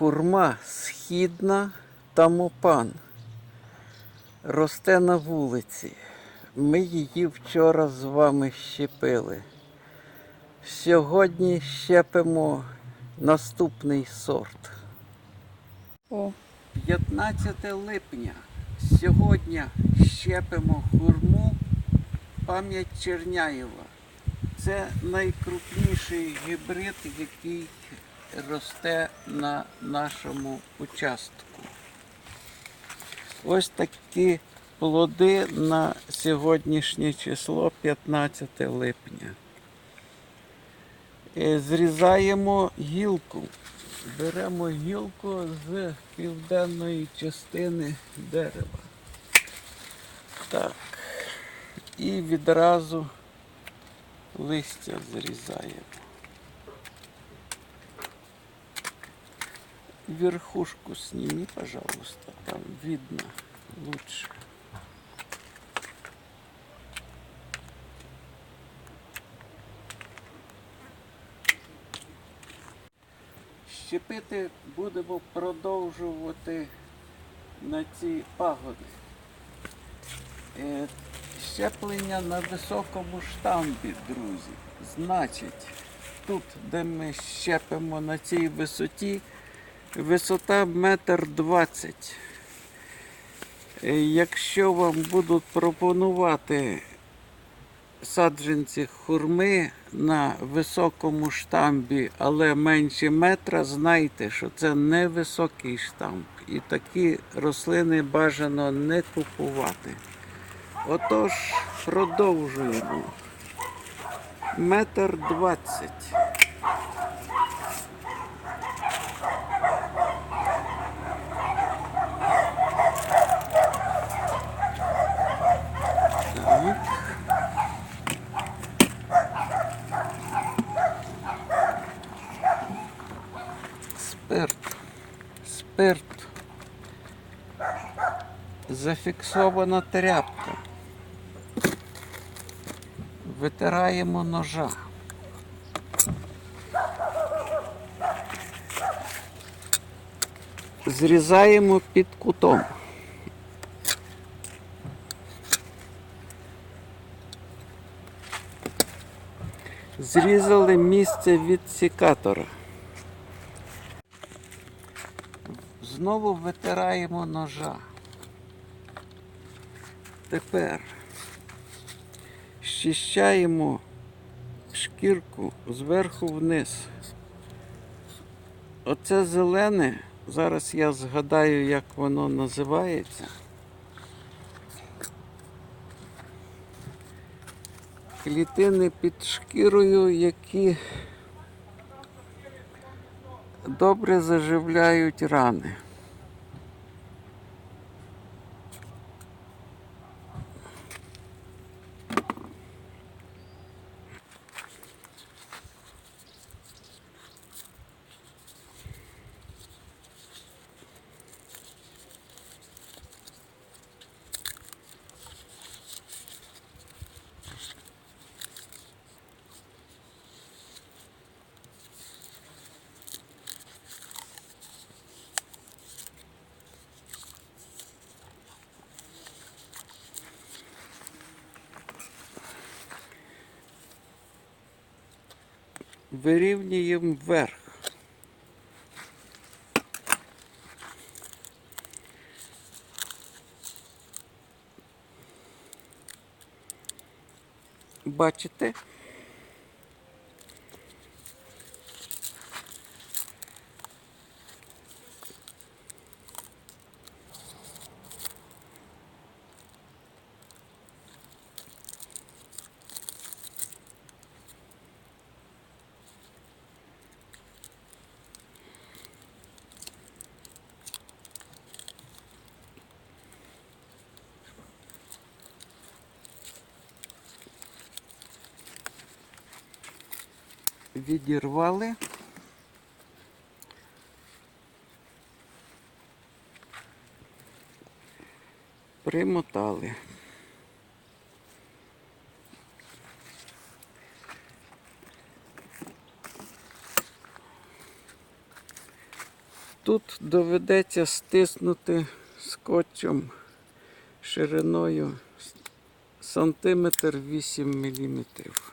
Хурма східна та мопан. Росте на вулиці. Ми її вчора з вами щепили. Сьогодні щепимо наступний сорт. О, 15 липня. Сьогодні щепимо хурму пам'ять Черняєва. Це найкрупніший гібрид, який росте на нашому участку. Ось такі плоди на сьогоднішнє число 15 липня. Е, Зрізаємо гілку. Беремо гілку з південної частини дерева. Так. І відразу листя зрізаємо. Верхушку сними, пожалуйста, там видно лучше. Щепити будемо продовжувати на ці пагоди. Е, Щеплення на високому штамбі, друзі. Значить, тут, де ми щепимо на цій висоті, висота метр двадцять. Е, Якщо вам будуть пропонувати саджанці хурми на високому штамбі, але менше метра, знайте, що це не високий штамп. І такі рослини бажано не купувати. Отож, продовжуємо. Метр двадцять. Так. Спирт. Спирт. Зафіксована тряпка. Витираємо ножа. Зрізаємо під кутом. Зрізали місце від секатора. Знову витираємо ножа. Тепер щищаємо шкірку зверху вниз. Оце зелене, зараз я згадаю, як воно називається. Клітини під шкірою, які добре заживляють рани. Вирівнюємо вверх. Бачите? Відірвали. Примотали. тут доведеться стиснути скотчем шириною сантиметр 8 міліметрів.